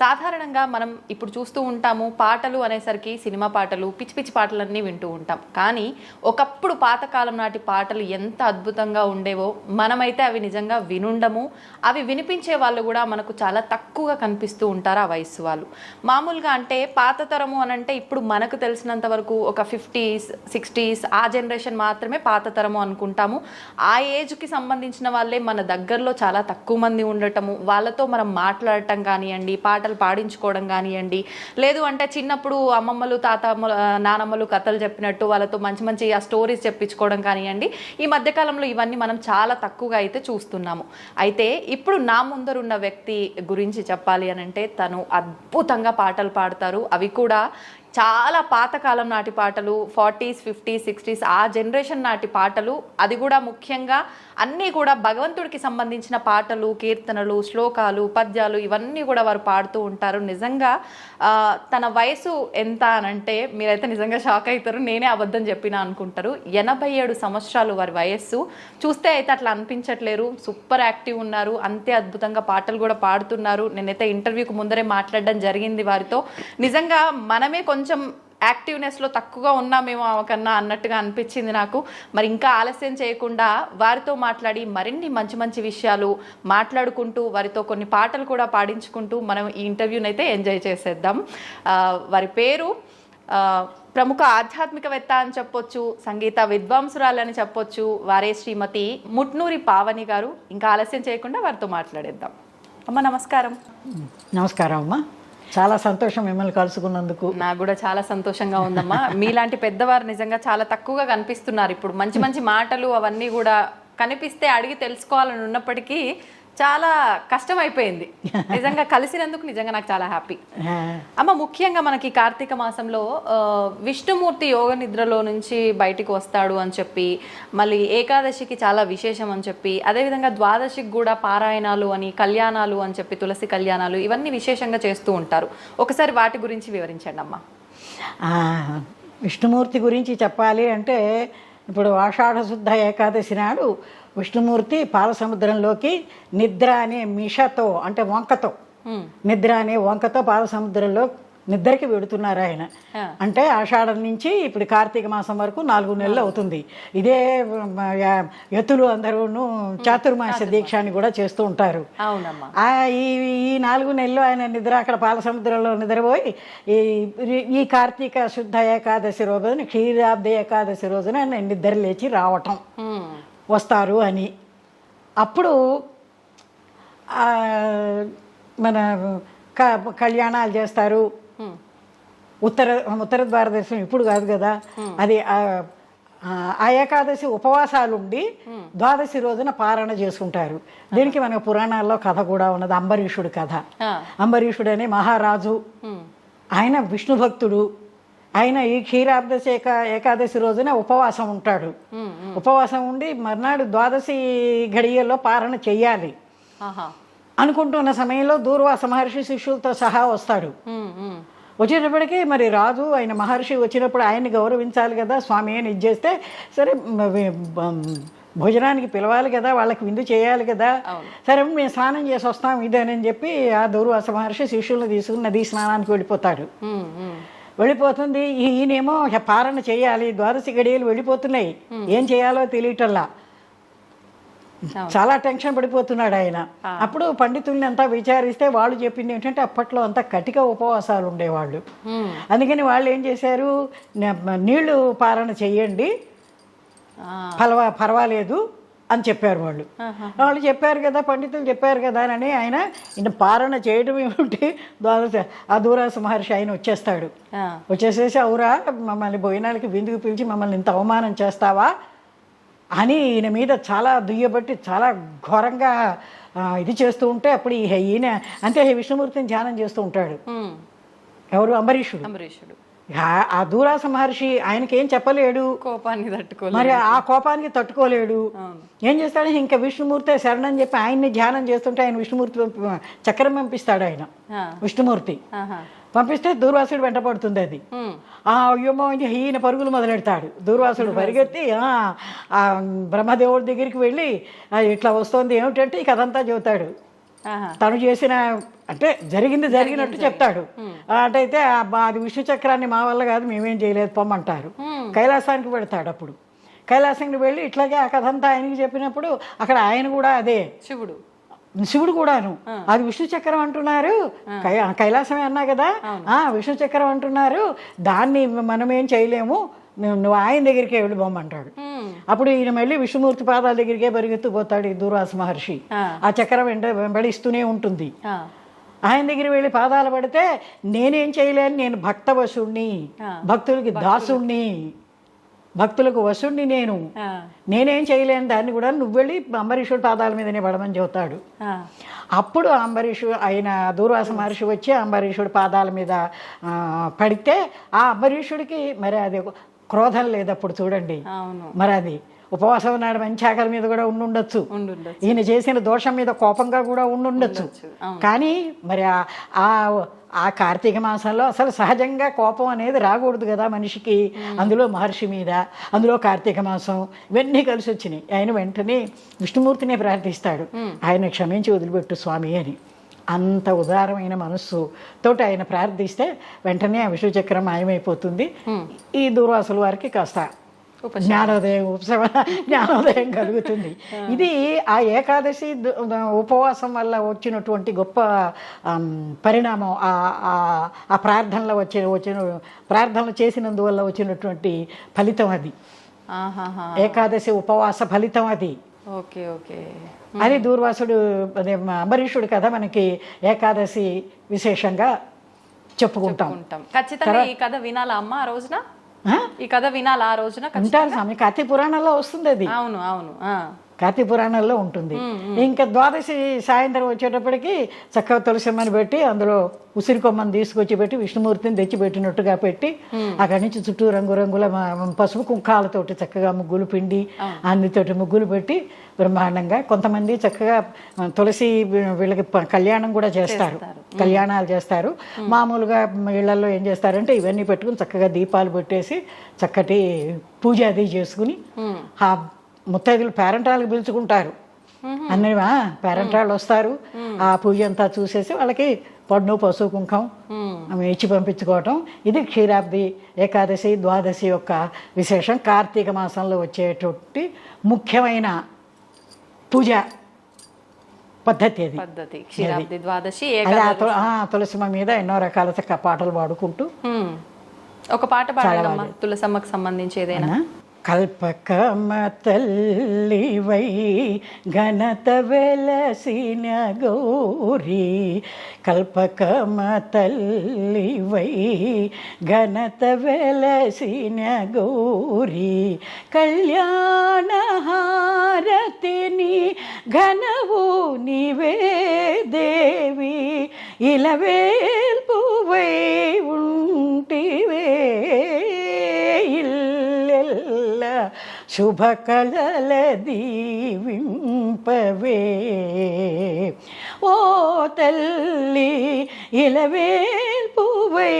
సాధారణంగా మనం ఇప్పుడు చూస్తూ ఉంటాము పాటలు అనేసరికి సినిమా పాటలు పిచ్చి పిచ్చి పాటలన్నీ వింటూ ఉంటాం. కానీ ఒకప్పుడు పాతకాలం నాటి పాటలు ఎంత అద్భుతంగా ఉండేవో మనమైతే అవి నిజంగా వినుండము. అవి వినిపించే వాళ్ళు కూడా మనకు చాలా తక్కువగా కనిపిస్తూ ఉంటారు ఆ వయస్సు వాళ్ళు. మామూలుగా అంటే పాత తరము అని అంటే ఇప్పుడు మనకు తెలిసినంత వరకు ఒక ఫిఫ్టీస్ సిక్స్టీస్ ఆ జనరేషన్ మాత్రమే పాత తరము అనుకుంటాము. ఆ ఏజ్కి సంబంధించిన వాళ్ళే మన దగ్గరలో చాలా తక్కువ మంది ఉండటము వాళ్ళతో మనం మాట్లాడటం కానివ్వండి పాటలు పాడించుకోవడం కానివ్వండి. లేదు అంటే చిన్నప్పుడు అమ్మమ్మలు తాతమ్మలు నానమ్మలు కథలు చెప్పినట్టు వాళ్ళతో మంచి మంచి ఆ స్టోరీస్ చెప్పించుకోవడం కానివ్వండి. ఈ మధ్యకాలంలో ఇవన్నీ మనం చాలా తక్కువగా అయితే చూస్తున్నాము. అయితే ఇప్పుడు నా ముందరున్న వ్యక్తి గురించి చెప్పాలి అని అంటే తను అద్భుతంగా పాటలు పాడతారు. అవి కూడా చాలా పాతకాలం నాటి పాటలు ఫార్టీస్ ఫిఫ్టీస్ సిక్స్టీస్ ఆ జనరేషన్ నాటి పాటలు. అది కూడా ముఖ్యంగా అన్నీ కూడా భగవంతుడికి సంబంధించిన పాటలు కీర్తనలు శ్లోకాలు పద్యాలు ఇవన్నీ కూడా వారు పాడుతూ ఉంటారు. నిజంగా తన వయసు ఎంత అనంటే మీరైతే నిజంగా షాక్ అవుతారు. నేనే అబద్ధం చెప్పినా అనుకుంటారు. ఎనభై ఏడు సంవత్సరాలు వారి వయస్సు. చూస్తే అయితే అట్లా అనిపించట్లేరు. సూపర్ యాక్టివ్ ఉన్నారు. అంతే అద్భుతంగా పాటలు కూడా పాడుతున్నారు. నేనైతే ఇంటర్వ్యూకి ముందరే మాట్లాడడం జరిగింది వారితో. నిజంగా మనమే కొంచెం కొంచెం యాక్టివ్నెస్లో తక్కువగా ఉన్నామేమో కన్నా అన్నట్టుగా అనిపించింది నాకు. మరి ఇంకా ఆలస్యం చేయకుండా వారితో మాట్లాడి మరిన్ని మంచి మంచి విషయాలు మాట్లాడుకుంటూ వారితో కొన్ని పాటలు కూడా పాడించుకుంటూ మనం ఈ ఇంటర్వ్యూని అయితే ఎంజాయ్ చేసేద్దాం. వారి పేరు ప్రముఖ ఆధ్యాత్మికవేత్త అని చెప్పొచ్చు సంగీత విద్వాంసురాలని చెప్పొచ్చు వారే శ్రీమతి ముట్నూరి పావని గారు. ఇంకా ఆలస్యం చేయకుండా వారితో మాట్లాడేద్దాం. అమ్మ నమస్కారం. నమస్కారం అమ్మా. చాలా సంతోషం మిమ్మల్ని కలుసుకున్నందుకు. నాకు కూడా చాలా సంతోషంగా ఉందమ్మా. మీలాంటి పెద్దవారు నిజంగా చాలా తక్కువగా కనిపిస్తున్నారు. ఇప్పుడు మంచి మంచి మాటలు అవన్నీ కూడా కనిపిస్తే అడిగి తెలుసుకోవాలని ఉన్నప్పటికీ చాలా కష్టం అయిపోయింది నిజంగా కలిసినందుకు నిజంగా నాకు చాలా హ్యాపీ. అమ్మ ముఖ్యంగా మనకి కార్తీక మాసంలో విష్ణుమూర్తి యోగ నిద్రలో నుంచి బయటికి వస్తాడు అని చెప్పి మళ్ళీ ఏకాదశికి చాలా విశేషం అని చెప్పి అదేవిధంగా ద్వాదశికి కూడా పారాయణాలు అని కళ్యాణాలు అని చెప్పి తులసి కళ్యాణాలు ఇవన్నీ విశేషంగా చేస్తూ ఉంటారు. ఒకసారి వాటి గురించి వివరించండి అమ్మా. విష్ణుమూర్తి గురించి చెప్పాలి అంటే ఇప్పుడు ఆషాఢ శుద్ధ ఏకాదశి నాడు విష్ణుమూర్తి పాలసముద్రంలోకి నిద్ర అనే మిషతో అంటే వంకతో నిద్ర అనే వంకతో పాలసముద్రంలో నిద్రకి వెడుతున్నారు ఆయన. అంటే ఆషాఢం నుంచి ఇప్పుడు కార్తీక మాసం వరకు నాలుగు నెలలు అవుతుంది. ఇదే యతులు అందరూను చాతుర్మాస దీక్ష అని కూడా చేస్తూ ఉంటారు. ఈ ఈ నాలుగు నెలలు ఆయన నిద్ర అక్కడ పాల సముద్రంలో నిద్రపోయి ఈ ఈ కార్తీక శుద్ధ ఏకాదశి రోజున క్షీరాబ్ద ఏకాదశి రోజున ఆయన నిద్ర లేచి రావటం. వస్తారు అని. అప్పుడు మన క- కళ్యాణాలు చేస్తారు. ఉత్తర ఉత్తర భారతదేశం ఇప్పుడు కాదు కదా. అది ఆ ఏకాదశి ఉపవాసాలు ఉండి ద్వాదశి రోజున పారణ చేసుకుంటారు. దీనికి మన పురాణాల్లో కథ కూడా ఉన్నది అంబరీషుడి కథ. అంబరీషుడు అనే మహారాజు. ఆయన విష్ణు భక్తుడు. ఆయన ఈ క్షీరాబ్దశి ఏకా ఏకాదశి రోజున ఉపవాసం ఉంటాడు. ఉపవాసం ఉండి మర్నాడు ద్వాదశి ఘడియల్లో పారణ చెయ్యాలి. అనుకుంటున్న సమయంలో దూర్వాస మహర్షి శిష్యులతో సహా వస్తాడు. వచ్చేటప్పటికి మరి రాజు ఆయన మహర్షి వచ్చినప్పుడు ఆయన్ని గౌరవించాలి కదా స్వామి అని ఇచ్చేస్తే సరే భోజనానికి పిలవాలి కదా వాళ్ళకి విందు చేయాలి కదా. సరే మేము స్నానం చేసి వస్తాం ఇదేనని చెప్పి ఆ దూర్వాస మహర్షి శిష్యులను తీసుకుని నదీ స్నానానికి వెళ్ళిపోతాడు. వెళ్ళిపోతుంది. ఈయనేమో పారణ చేయాలి ద్వాదశి గడియలు వెళ్ళిపోతున్నాయి. ఏం చేయాలో తెలియటల్లా చాలా టెన్షన్ పడిపోతున్నాడు ఆయన. అప్పుడు పండితుల్ని అంతా విచారిస్తే వాళ్ళు చెప్పింది ఏంటంటే అప్పట్లో అంతా కటిక ఉపవాసాలు ఉండేవాళ్ళు. అందుకని వాళ్ళు ఏం చేశారు? నీళ్ళు పారణ చెయ్యండి. ఆ. పర్వా పర్వాలేదు అని చెప్పారు వాళ్ళు. వాళ్ళు చెప్పారు కదా పండితులు చెప్పారు కదా అని ఆయన ఈయన పారణ చేయడం ఏమిటి ద్వాదశ ఆ దూరాస మహర్షి ఆయన వచ్చేస్తాడు. వచ్చేసేసి అవురా మమ్మల్ని భోజనాలకి విందుకు పిలిచి మమ్మల్ని ఇంత అవమానం చేస్తావా? అని ఈయన మీద చాలా దుయ్యబట్టి చాలా ఘోరంగా ఇది చేస్తూ ఉంటే అప్పుడు ఈయన అంతే విష్ణుమూర్తిని ధ్యానం చేస్తూ ఉంటాడు. ఎవరు? అంబరీషుడు. అంబరీషుడు. ఆ- దూరాస మహర్షి ఆయనకేం చెప్పలేడు. కోపాన్ని తట్టుకోలేదు మరి ఆ కోపానికి తట్టుకోలేడు. ఏం చేస్తాడు? ఇంకా విష్ణుమూర్తి శరణని చెప్పి ఆయన్ని ధ్యానం చేస్తుంటే ఆయన విష్ణుమూర్తి చక్రం పంపిస్తాడు ఆయన. విష్ణుమూర్తి. పంపిస్తే దూర్వాసుడు వెంటపడుతుంది అది. ఉమ్. ఆ అయ్యమ్మో ఈయన పరుగులు మొదలెడతాడు. దూర్వాసుడు పరిగెత్తి ఆ, ఆ బ్రహ్మదేవుడి దగ్గరికి వెళ్ళి "ఆ, ఇట్లా వస్తోంది ఏమిటంటే ఈ కథంతా చెబుతాడు. తను చేసిన అంటే జరిగింది జరిగినట్టు చెప్తాడు. అటైతే అది విష్ణు చక్రాన్ని మా వల్ల కాదు మేమేం చేయలేదు పొమ్మంటారు. కైలాసానికి వెళ్తాడు అప్పుడు. కైలాసానికి వెళ్ళి ఇట్లాగే ఆ కథ అంతా ఆయనకి చెప్పినప్పుడు అక్కడ ఆయన కూడా అదే. శివుడు. శివుడు కూడాను. అది విష్ణు చక్రం అంటున్నారు. కై- కైలాసమే అన్నా కదా? ఆ విష్ణు చక్రం అంటున్నారు. దాన్ని మనం ఏం చేయలేము. నువ్వు ఆయన దగ్గరికే వెళ్ళి బొమ్మంటాడు. అప్పుడు ఈయన మళ్ళీ విష్ణుమూర్తి పాదాల దగ్గరికే పరిగెత్తుపోతాడు ఈ దూర్వాస మహర్షి. ఆ. చక్రం వెంట వెంబడిస్తూనే ఉంటుంది. ఆయన దగ్గర వెళ్ళి పాదాలు పడితే నేనేం చేయలేను నేను భక్త వశుణ్ణి భక్తులకి దాసుణ్ణి. భక్తులకు వశుణ్ణి నేను. నేనేం చేయలేను దాన్ని కూడా నువ్వు వెళ్ళి అంబరీషుడి పాదాల మీదనే పడమని చెబుతాడు. అప్పుడు అంబరీషు ఆయన దూర్వాస మహర్షి వచ్చి అంబరీషుడి పాదాల మీద పడితే ఆ అంబరీషుడికి మరి అది క్రోధం లేదు అప్పుడు చూడండి మరి అది ఉపవాసం ఉన్నాడు మంచి ఆకలి మీద కూడా ఉండుండొచ్చు. ఈయన చేసిన దోషం మీద కోపంగా కూడా ఉండుండొచ్చు. కానీ మరి ఆ- ఆ కార్తీక మాసంలో అసలు సహజంగా కోపం అనేది రాకూడదు కదా మనిషికి. అందులో మహర్షి మీద అందులో కార్తీక మాసం ఇవన్నీ కలిసి వచ్చినాయి. ఆయన వెంటనే విష్ణుమూర్తినే ప్రార్థిస్తాడు. ఆయన క్షమించి వదిలిపెట్టు స్వామి అని. అంత ఉదారమైన మనస్సు తోటి ఆయన ప్రార్థిస్తే వెంటనే ఆ విష్ణుచక్రం మాయమైపోతుంది. ఈ దూర్వాసుల వారికి కాస్త జ్ఞానోదయం ఉపశమన జ్ఞానోదయం కలుగుతుంది. ఇది ఆ ఏకాదశి ఉపవాసం వల్ల వచ్చినటువంటి గొప్ప పరిణామం ఆ- ప్రార్థనలో వచ్చిన వచ్చిన ప్రార్థనలు చేసినందువల్ల వచ్చినటువంటి ఫలితం అది. ఏకాదశి ఉపవాస ఫలితం అది. Okay okay. అది దూర్వాసుడు అదే అంబరీషుడు కథ మనకి ఏకాదశి విశేషంగా చెప్పుకుంటాం. ఉంటాం ఖచ్చితంగా ఈ కథ వినాలా అమ్మ ఆ రోజున? ఈ కథ వినాలా ఆ రోజున ఉంటారు స్వామి. కార్తీక పురాణంలో వస్తుంది అది. అవును అవును ఆ. కార్తీక పురాణంలో ఉంటుంది. ఇంకా ద్వాదశి సాయంత్రం వచ్చేటప్పటికి చక్కగా తులసిమ్మని పెట్టి అందులో ఉసిరి కొమ్మని తీసుకొచ్చి పెట్టి విష్ణుమూర్తిని తెచ్చి పెట్టినట్టుగా పెట్టి అక్కడి నుంచి చుట్టూ రంగురంగుల పసుపు కుంకాలతోటి చక్కగా ముగ్గులు పిండి అన్నితోటి ముగ్గులు పెట్టి బ్రహ్మాండంగా కొంతమంది చక్కగా తులసి వీళ్ళకి కళ్యాణం కూడా చేస్తారు. కళ్యాణాలు చేస్తారు. మామూలుగా ఇళ్ళలో ఏం చేస్తారంటే ఇవన్నీ పెట్టుకుని చక్కగా దీపాలు పెట్టేసి చక్కటి పూజ అది చేసుకుని ముత్తైదులు పేరంటాలకు పిలుచుకుంటారు. అన్ని పేరంటాళ్ళు వస్తారు. ఆ పూజ అంతా చూసేసి వాళ్ళకి పన్ను పశువు కుంకం ఇచ్చి పంపించుకోవటం. ఇది క్షీరాబ్ది ఏకాదశి ద్వాదశి యొక్క విశేషం. కార్తీక మాసంలో వచ్చేటువంటి ముఖ్యమైన పూజ పద్ధతి అది. పద్ధతి. క్షీరాబ్ది ద్వాదశి తులసిమ మీద ఎన్నో రకాల చక్క పాటలు పాడుకుంటూ. ఒక పాట పాడమ్మా తులసమ్మకు సంబంధించి ఏదైనా? కల్పకమ తల్లివై ఘనత వెలసిన గౌరీ కల్పకమ తల్లివై ఘనత వెలసిన గౌరీ కళ్యాణహారతిని ఘనవు నివే దేవి ఇలవేల్పువై ఉంటివే శుభకళల దీవింపవే ఓ తల్లి ఇలవేల్పువై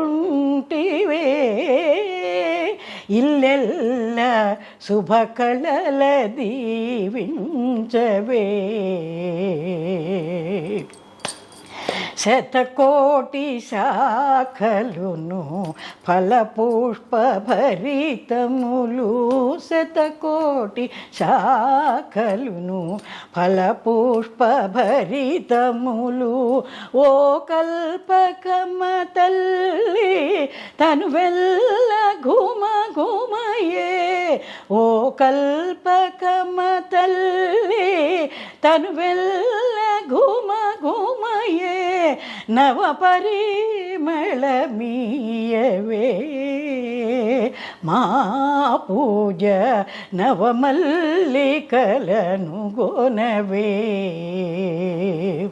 ఉంటివే ఇల్లెల్ల శుభకళల దీవించవే శతకోటి శాఖలును ఫలపుష్పభరితములు. శతకోటి శాఖలును ఫలపుష్పభరితములు. ఓ కల్పకమ తల్లి తను వెళ్ళ ఘుమ ఘుమయే. ఓ కల్పకమ తల్లి తను వెళ్ళ ఘుమ ఘుమయే నవ పరిమళమీయవే మా పూజ నవమల్లికలను గోనవే.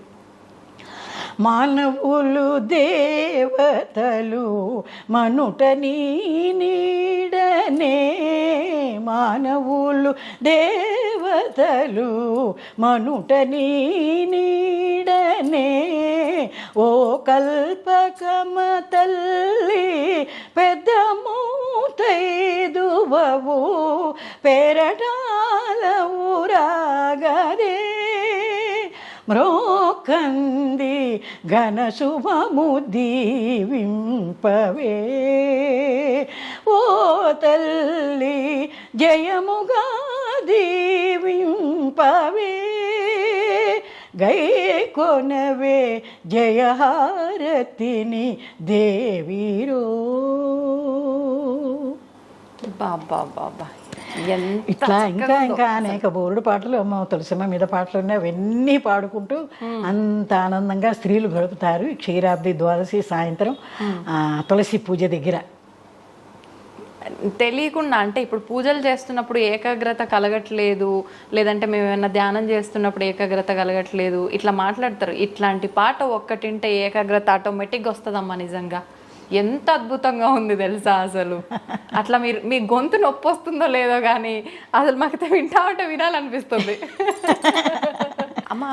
మానవులు దేవతలు మనుట నీ నీడనే మానవు దేవతలు మనుట నీడనే. ఓ కల్పకమ తల్లి పెద్ద మూతైదువవు పెరటాల ఊరాగరే మ్రోకంది ఘనశుభము దీవింపవే. ఓ తల్లి జయముగా దీవింపవే గై కొనవే జయహారతిని దేవీరో. బాబా బాబా ఇట్లా ఇంకా. ఇంకా అనేక బోరుడు పాటలు అమ్మ తులసమ్మ మీద పాటలు ఉన్నాయి. అవన్నీ పాడుకుంటూ అంత ఆనందంగా స్త్రీలు గడుపుతారు. క్షీరాబ్ది ద్వాదశి సాయంత్రం ఆ, తులసి పూజ దగ్గర. తెలియకుండా అంటే ఇప్పుడు పూజలు చేస్తున్నప్పుడు ఏకాగ్రత కలగట్లేదు లేదంటే మేము ఏమైనా ధ్యానం చేస్తున్నప్పుడు ఏకాగ్రత కలగట్లేదు ఇట్లా మాట్లాడతారు. ఇట్లాంటి పాట ఒక్కటింటే ఏకాగ్రత ఆటోమేటిక్గా వస్తుందమ్మా నిజంగా. ఎంత అద్భుతంగా ఉంది తెలుసా అసలు. అట్లా మీరు మీ గొంతు నొప్పి వస్తుందో లేదో కానీ అసలు మాకైతే వింటా ఉంటే వినాలనిపిస్తుంది. అమ్మ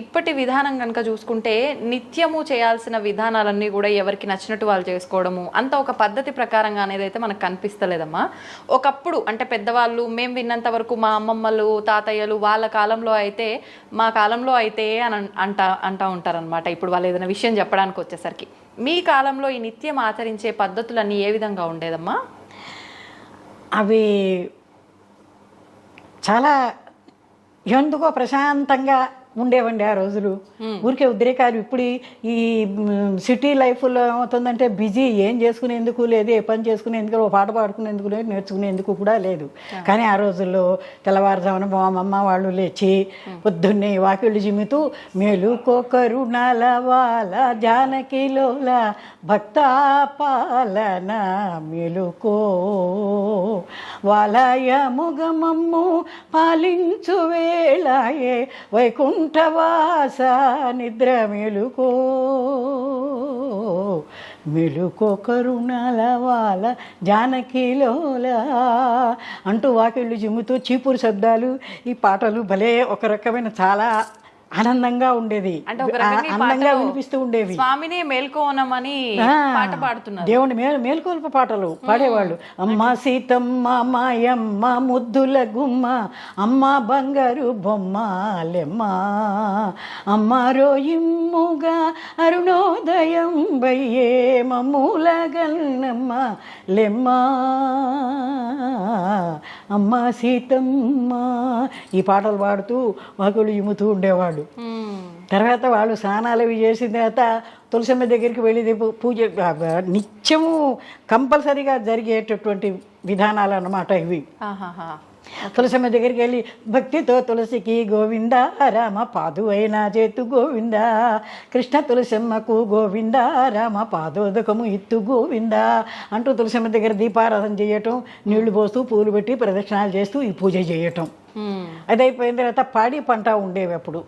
ఇప్పటి విధానం కనుక చూసుకుంటే నిత్యము చేయాల్సిన విధానాలన్నీ కూడా ఎవరికి నచ్చినట్టు వాళ్ళు చేసుకోవడము అంత ఒక పద్ధతి ప్రకారంగా అనేది అయితే మనకు కనిపిస్తలేదమ్మా. ఒకప్పుడు అంటే పెద్దవాళ్ళు మేము విన్నంత వరకు మా అమ్మమ్మలు తాతయ్యలు వాళ్ళ కాలంలో అయితే మా కాలంలో అయితే అని అంట అంటా అంటా ఉంటారనమాట ఇప్పుడు వాళ్ళు ఏదైనా విషయం చెప్పడానికి వచ్చేసరికి. మీ కాలంలో ఈ నిత్యం ఆచరించే పద్ధతులన్నీ ఏ విధంగా ఉండేదమ్మా? అవి చాలా ఎందుకో ప్రశాంతంగా ఉండేవండి ఆ రోజులు. ఊరికే ఉద్రేకాలు ఇప్పుడు ఈ- సిటీ లైఫ్లో ఏమవుతుందంటే బిజీ ఏం చేసుకునేందుకు లేదు ఏ పని చేసుకునేందుకు ఓ పాట పాడుకునేందుకు లేదు నేర్చుకునేందుకు కూడా లేదు. కానీ ఆ రోజుల్లో తెల్లవారుజామున మా అమ్మ వాళ్ళు లేచి పొద్దున్నే వాకిళ్ళు జిమ్ముతూ మేలుకోకరుణాల వాల జానకిలోల భక్తాపాలన మేలుకో వాలయ ముగమమ్ము పాలించు వేళయే వైకుంఠవాస నిద్ర మెలుకో. మెలుకో కరుణలవాల జానకిలోల. అంటూ వాకిళ్ళు జిమ్ముతూ చీపురు శబ్దాలు ఈ పాటలు భలే ఒక రకమైన చాలా ఆనందంగా ఉండేది. అంటే పాటలో వినిపిస్తూ ఉండేవి. స్వామిని మేల్కోనమని పాట పాడుతున్నారు. దేవుని మేలు మేల్కొల్ప పాటలు పాడేవాళ్ళు. అమ్మ సీతమ్మ మాయమ్మ ముద్దుల గుమ్మ అమ్మ బంగారు బొమ్మ లెమ్మ. అమ్మ రోయిమ్ముగా అరుణోదయం బయ్యే మమ్ముల గన్నమ్మ లెమ్మ. అమ్మ సీతమ్మ. ఈ పాటలు పాడుతూ వాకులు ఇమ్ముతూ ఉండేవాళ్ళు. మ్మ్. తర్వాత వాళ్ళు స్నానాలు అవి చేసిన తర్వాత తులసమ్మ దగ్గరికి వెళ్ళి పూజ నిత్యము కంపల్సరీగా జరిగేటటువంటి విధానాలు అన్నమాట ఇవి. తులసమ్మ దగ్గరికి వెళ్ళి భక్తితో తులసికి గోవింద రామ పాదు అయినా చేతు గోవింద కృష్ణ తులసమ్మకు గోవింద రామ పాదోదకము ఇత్తు గోవింద అంటూ తులసమ్మ దగ్గర దీపారాధన చేయటం నీళ్ళు పోస్తూ పూలు పెట్టి ప్రదక్షిణాలు చేస్తూ ఈ పూజ చేయటం. అది అయిపోయిన తర్వాత పాడి పంట ఉండేవి అప్పుడు.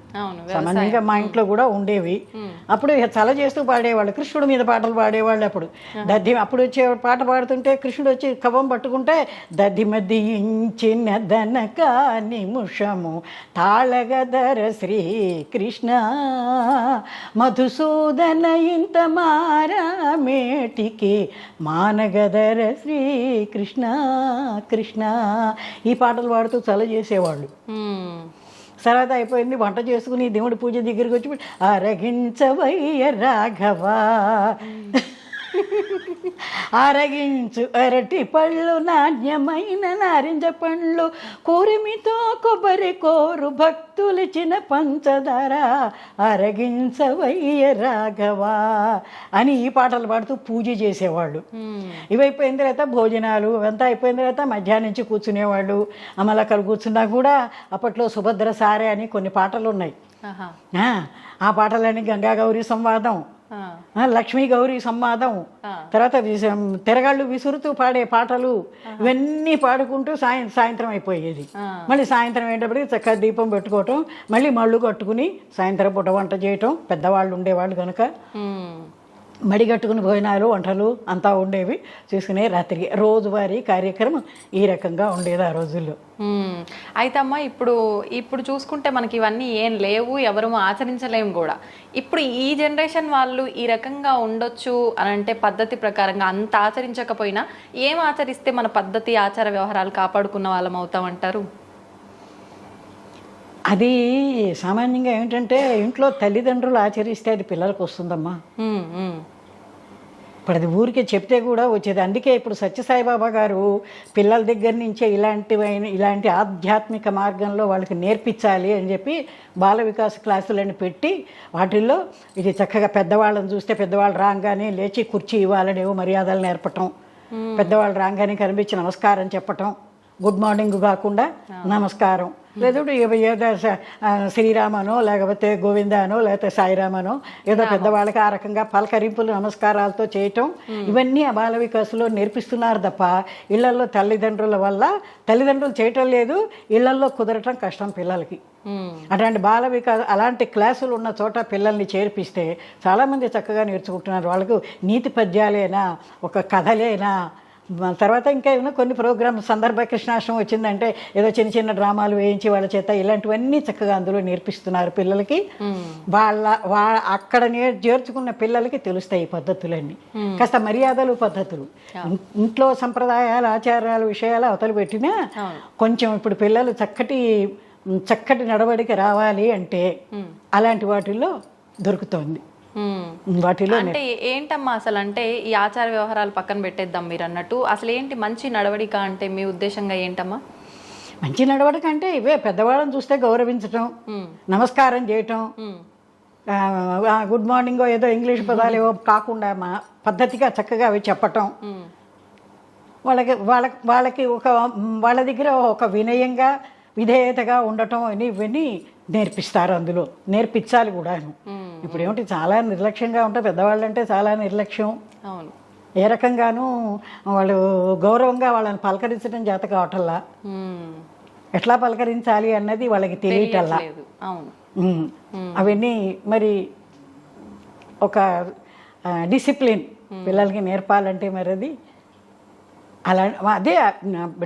సామాన్యంగా మా ఇంట్లో కూడా ఉండేవి. అప్పుడు చల చేస్తూ పాడేవాళ్ళు. కృష్ణుడి మీద పాటలు పాడేవాళ్ళు అప్పుడు. దద్ది అప్పుడు వచ్చే పాట పాడుతుంటే కృష్ణుడు వచ్చి కవం పట్టుకుంటే దద్ది మద్దించిన దనక నిముషము తాళగదర శ్రీ కృష్ణ మధుసూదన ఇంత మారామేటికి మానగదర శ్రీ కృష్ణ. కృష్ణ ఈ పాటలు పాడుతూ చల చేసేవాళ్ళు. తర్వాత అయిపోయింది వంట చేసుకుని దేవుడి పూజ దగ్గరికి వచ్చి అరగించవయ్య రాఘవా. అరగించు అరటి పళ్ళు నాణ్యమైన నారింజ పండ్లు కూరిమితో కొబ్బరి కోరు భక్తులిచిన పంచదార అరగించవయ్య రాఘవా అని ఈ పాటలు పాడుతూ పూజ చేసేవాళ్ళు. ఇవైపోయిన తర్వాత భోజనాలు అవంతా అయిపోయిన తర్వాత మధ్యాహ్నం నుంచి కూర్చునేవాళ్ళు అమలక్కలు కూర్చున్నా కూడా అప్పట్లో సుభద్ర సారే అని కొన్ని పాటలు ఉన్నాయి. ఆ, పాటలని గంగా గౌరీ సంవాదం లక్ష్మీ గౌరీ సంవాదం. తర్వాత తిరగాళ్ళు విసురుతూ పాడే పాటలు ఇవన్నీ పాడుకుంటూ సాయం సాయంత్రం అయిపోయేది. మళ్ళీ సాయంత్రం అయ్యేటప్పటికి చక్కగా దీపం పెట్టుకోవటం మళ్ళీ మళ్ళు కట్టుకుని సాయంత్రం పూట వంట చేయటం పెద్దవాళ్ళు ఉండేవాళ్ళు కనుక మడిగట్టుకుని భోజనాలు వంటలు అంతా ఉండేవి చూసుకునే రాత్రికి. రోజువారీ కార్యక్రమం ఈ రకంగా ఉండేది ఆ రోజుల్లో. అయితే అమ్మ ఇప్పుడు ఇప్పుడు చూసుకుంటే మనకి ఇవన్నీ ఏం లేవు ఎవరు ఆచరించలేము కూడా. ఇప్పుడు ఈ జనరేషన్ వాళ్ళు ఈ రకంగా ఉండొచ్చు అని అంటే పద్ధతి ప్రకారంగా అంత ఆచరించకపోయినా ఏం ఆచరిస్తే మన పద్ధతి ఆచార వ్యవహారాలు కాపాడుకున్న వాళ్ళం అవుతామంటారు అది సామాన్యంగా ఏంటంటే ఇంట్లో తల్లిదండ్రులు ఆచరిస్తే అది పిల్లలకు వస్తుందమ్మా. ఇప్పుడు అది ఊరికే చెప్తే కూడా వచ్చేది. అందుకే ఇప్పుడు సత్యసాయిబాబా గారు పిల్లల దగ్గర నుంచే ఇలాంటివైన ఇలాంటి ఆధ్యాత్మిక మార్గంలో వాళ్ళకి నేర్పించాలి అని చెప్పి బాల వికాస్ క్లాసులను పెట్టి వాటిల్లో ఇది చక్కగా పెద్దవాళ్ళని చూస్తే పెద్దవాళ్ళు రాగానే లేచి కుర్చీ ఇవ్వాలని ఏవో మర్యాదలు నేర్పటం పెద్దవాళ్ళు రాగానే కనిపించి నమస్కారం చెప్పటం గుడ్ మార్నింగ్ కాకుండా నమస్కారం. లేదు ఏదో శ్రీరామనో లేకపోతే గోవిందానో లేకపోతే సాయిరామనో ఏదో పెద్దవాళ్ళకి ఆ రకంగా పలకరింపులు నమస్కారాలతో చేయటం ఇవన్నీ ఆ బాల వికాసంలో నేర్పిస్తున్నారు తప్ప ఇళ్ళలో తల్లిదండ్రుల వల్ల తల్లిదండ్రులు చేయటం లేదు ఇళ్ళలో కుదరటం కష్టం పిల్లలకి. ఉమ్. అట్లాంటి బాల వికాస అలాంటి క్లాసులు ఉన్న చోట పిల్లల్ని చేర్పిస్తే చాలామంది చక్కగా నేర్చుకుంటున్నారు. వాళ్ళకు నీతి పద్యాలేనా ఒక కథలేనా తర్వాత ఇంకా ఏమైనా కొన్ని ప్రోగ్రామ్ సందర్భ కృష్ణాష్టం వచ్చిందంటే ఏదో చిన్న చిన్న డ్రామాలు వేయించి వాళ్ళ చేత ఇలాంటివన్నీ చక్కగా అందులో నేర్పిస్తున్నారు పిల్లలకి. వాళ్ళ వాళ్ళ అక్కడ నే చేర్చుకున్న పిల్లలకి తెలుస్తాయి ఈ పద్ధతులన్నీ. కాస్త మర్యాదలు పద్ధతులు. ఇంట్లో సంప్రదాయాలు ఆచారాలు విషయాలు అవతలు పెట్టినా కొంచెం ఇప్పుడు పిల్లలు చక్కటి చక్కటి నడవడిక రావాలి అంటే అలాంటి వాటిల్లో దొరుకుతోంది. వాటిలో అంటే ఏంటమ్మా అసలు అంటే ఈ ఆచార వ్యవహారాలు పక్కన పెట్టేద్దాం మీరు అన్నట్టు అసలు ఏంటి మంచి నడవడిక అంటే మీ ఉద్దేశంగా ఏంటమ్మా? మంచి నడవడిక అంటే ఇవే పెద్దవాళ్ళని చూస్తే గౌరవించటం నమస్కారం చేయటం గుడ్ మార్నింగ్ ఏదో ఇంగ్లీష్ పదాలు ఏవో కాకుండా మా పద్ధతిగా చక్కగా అవి చెప్పటం. వాళ్ళకి వాళ్ళ వాళ్ళకి ఒక వాళ్ళ దగ్గర ఒక వినయంగా విధేయతగా ఉండటం అని ఇవన్నీ నేర్పిస్తారు అందులో. నేర్పించాలి కూడాను ఉమ్. ఇప్పుడు ఏమిటి చాలా నిర్లక్ష్యంగా ఉంటారు పెద్దవాళ్ళు అంటే చాలా నిర్లక్ష్యం. అవును. ఏ రకంగానూ వాళ్ళు గౌరవంగా వాళ్ళని పలకరించడం చేత కావటల్లా ఎట్లా పలకరించాలి అన్నది వాళ్ళకి తెలియటల్లా? అవును. అవన్నీ మరి ఒక డిసిప్లిన్ పిల్లలకి నేర్పాలంటే మరి అది అలా అదే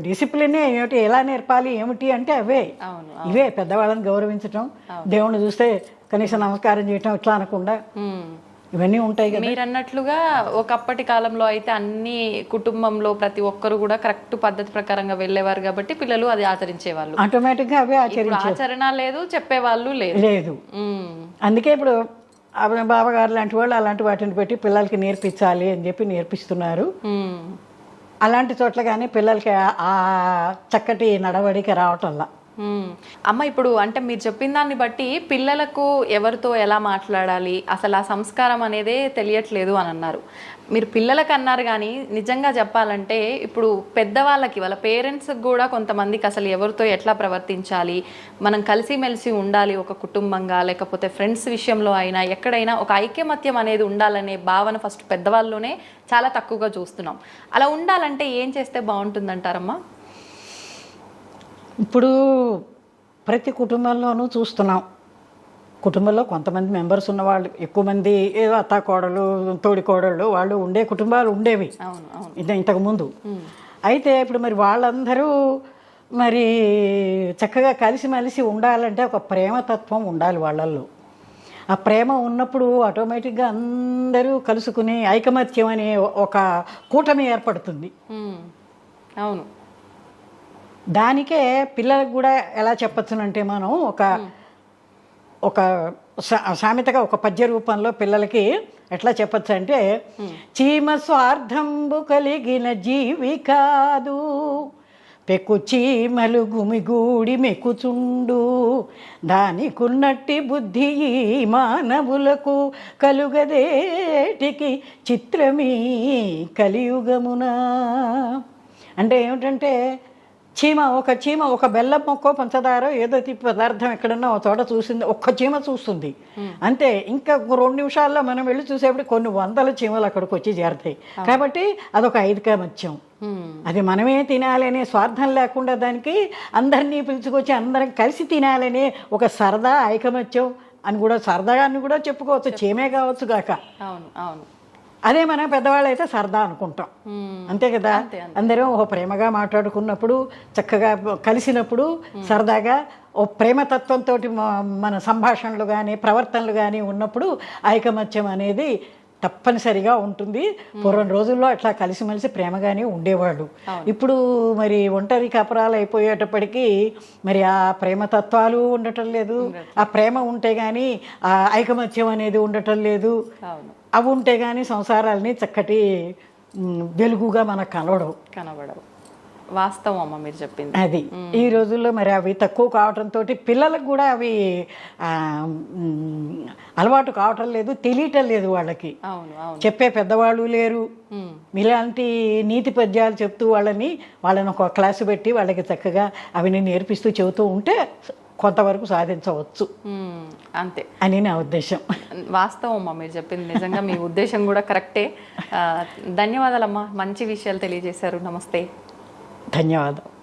డిసిప్లినే ఏమిటి ఎలా నేర్పాలి ఏమిటి అంటే అవే. ఇవే పెద్దవాళ్ళని గౌరవించటం దేవుణ్ణి చూస్తే కనీసం నమస్కారం చేయటం ఇట్లా అనకుండా. ఇవన్నీ ఉంటాయి కదా. మీరు అన్నట్లుగా ఒకప్పటి కాలంలో అయితే అన్ని కుటుంబంలో ప్రతి ఒక్కరు కూడా కరెక్ట్ పద్ధతి ప్రకారంగా వెళ్ళేవారు కాబట్టి పిల్లలు అది ఆచరించేవాళ్ళు. ఆటోమేటిక్గా అవే ఆచరణ లేదు చెప్పేవాళ్ళు లేదు. లేదు. అందుకే ఇప్పుడు బాబాగారు లాంటి వాళ్ళు అలాంటి వాటిని పెట్టి పిల్లలకి నేర్పించాలి అని చెప్పి నేర్పిస్తున్నారు. అలాంటి చోట్ల కానీ పిల్లలకి ఆ- చక్కటి నడవడిక రావటంలా. అమ్మ ఇప్పుడు అంటే మీరు చెప్పిన దాన్ని బట్టి పిల్లలకు ఎవరితో ఎలా మాట్లాడాలి? అసలు ఆ సంస్కారం అనేదే తెలియట్లేదు అని అన్నారు. మీరు పిల్లలకు అన్నారు కానీ నిజంగా చెప్పాలంటే ఇప్పుడు పెద్దవాళ్ళకి వాళ్ళ పేరెంట్స్కి కూడా కొంతమందికి అసలు ఎవరితో ఎట్లా ప్రవర్తించాలి మనం కలిసిమెలిసి ఉండాలి ఒక కుటుంబంగా లేకపోతే ఫ్రెండ్స్ విషయంలో అయినా ఎక్కడైనా ఒక ఐక్యమత్యం అనేది ఉండాలనే భావన ఫస్ట్ పెద్దవాళ్ళలోనే చాలా తక్కువగా చూస్తున్నాం. అలా ఉండాలంటే ఏం చేస్తే బాగుంటుందంటారమ్మా? ఇప్పుడు ప్రతి కుటుంబంలోనూ చూస్తున్నాం. కుటుంబంలో కొంతమంది మెంబర్స్ ఉన్నవాళ్ళు ఎక్కువ మంది ఏదో అత్త కోడలు తోడి కోడళ్ళు వాళ్ళు ఉండే కుటుంబాలు ఉండేవి. ఇంతకు ముందు. అయితే ఇప్పుడు మరి వాళ్ళందరూ మరి చక్కగా కలిసిమెలిసి ఉండాలంటే ఒక ప్రేమతత్వం ఉండాలి వాళ్ళల్లో. ఆ ప్రేమ ఉన్నప్పుడు ఆటోమేటిక్గా అందరూ కలుసుకుని ఐకమత్యం అనే ఒక కూటమి ఏర్పడుతుంది. అవును. దానికే పిల్లలకు కూడా ఎలా చెప్పచ్చునంటే మనం ఒక ఒక సామెతగా ఒక పద్య రూపంలో పిల్లలకి ఎట్లా చెప్పచ్చు అంటే చీమ స్వార్థంబు కలిగిన జీవి కాదు పెక్కు చీమలు గుమిగూడి మెక్కుచుండు. దానికున్నట్టి బుద్ధి ఈ మానవులకు కలుగదేటికి చిత్రమీ కలియుగమునా. అంటే ఏమిటంటే చీమ ఒక చీమ ఒక బెల్లం మొక్కో పంచదార ఏదో తీపి పదార్థం ఎక్కడన్నా ఒక చోట చూసింది ఒక్క చీమ చూస్తుంది. అంతే ఇంకా రెండు నిమిషాల్లో మనం వెళ్ళి చూసేప్పుడు కొన్ని వందల చీమలు అక్కడికి వచ్చి చేరతాయి. కాబట్టి అదొక ఐదిక మత్స్యం. మ్మ్. అది మనమే తినాలనే స్వార్థం లేకుండా దానికి అందరినీ పిలుచుకొచ్చి అందరం కలిసి తినాలనే ఒక సరదా ఐకమత్యం అని కూడా సరదాగా అని కూడా చెప్పుకోవచ్చు. చీమే కావచ్చు కాక. అవును అవును. అదే మన పెద్దవాళ్ళు అయితే సరదా అనుకుంటాం. అంతే కదా? అందరం ఓ ప్రేమగా మాట్లాడుకున్నప్పుడు చక్కగా కలిసినప్పుడు సరదాగా ఓ ప్రేమతత్వంతో మన సంభాషణలు కానీ ప్రవర్తనలు కానీ ఉన్నప్పుడు ఐకమత్యం అనేది తప్పనిసరిగా ఉంటుంది. పూర్వం రోజుల్లో అట్లా కలిసిమెలిసి ప్రేమగానే ఉండేవాళ్ళు. ఇప్పుడు మరి ఒంటరి కపరాలు అయిపోయేటప్పటికీ మరి ఆ ప్రేమతత్వాలు ఉండటం లేదు. ఆ ప్రేమ ఉంటే కానీ ఆ ఐకమత్యం అనేది ఉండటం లేదు. అవి ఉంటే కానీ సంసారాలని చక్కటి వెలుగుగా మనకు కనవడవు కనబడవు. వాస్తవం అమ్మ మీరు చెప్పింది. అది. ఈ రోజుల్లో మరి అవి తక్కువ కావటంతో పిల్లలకు కూడా అవి అలవాటు కావటం లేదు తెలియటం లేదు వాళ్ళకి. చెప్పే పెద్దవాళ్ళు లేరు. ఇలాంటి నీతి పద్యాలు చెప్తూ వాళ్ళని వాళ్ళని ఒక క్లాసు పెట్టి వాళ్ళకి చక్కగా అవిని నేర్పిస్తూ చెబుతూ ఉంటే కొంతవరకు సాధించవచ్చు. అంతే. అని నా ఉద్దేశం. వాస్తవం అమ్మా మీరు చెప్పింది నిజంగా మీ ఉద్దేశం కూడా కరెక్టే. ధన్యవాదాలమ్మా మంచి విషయాలు తెలియజేశారు. నమస్తే. ధన్యవాదం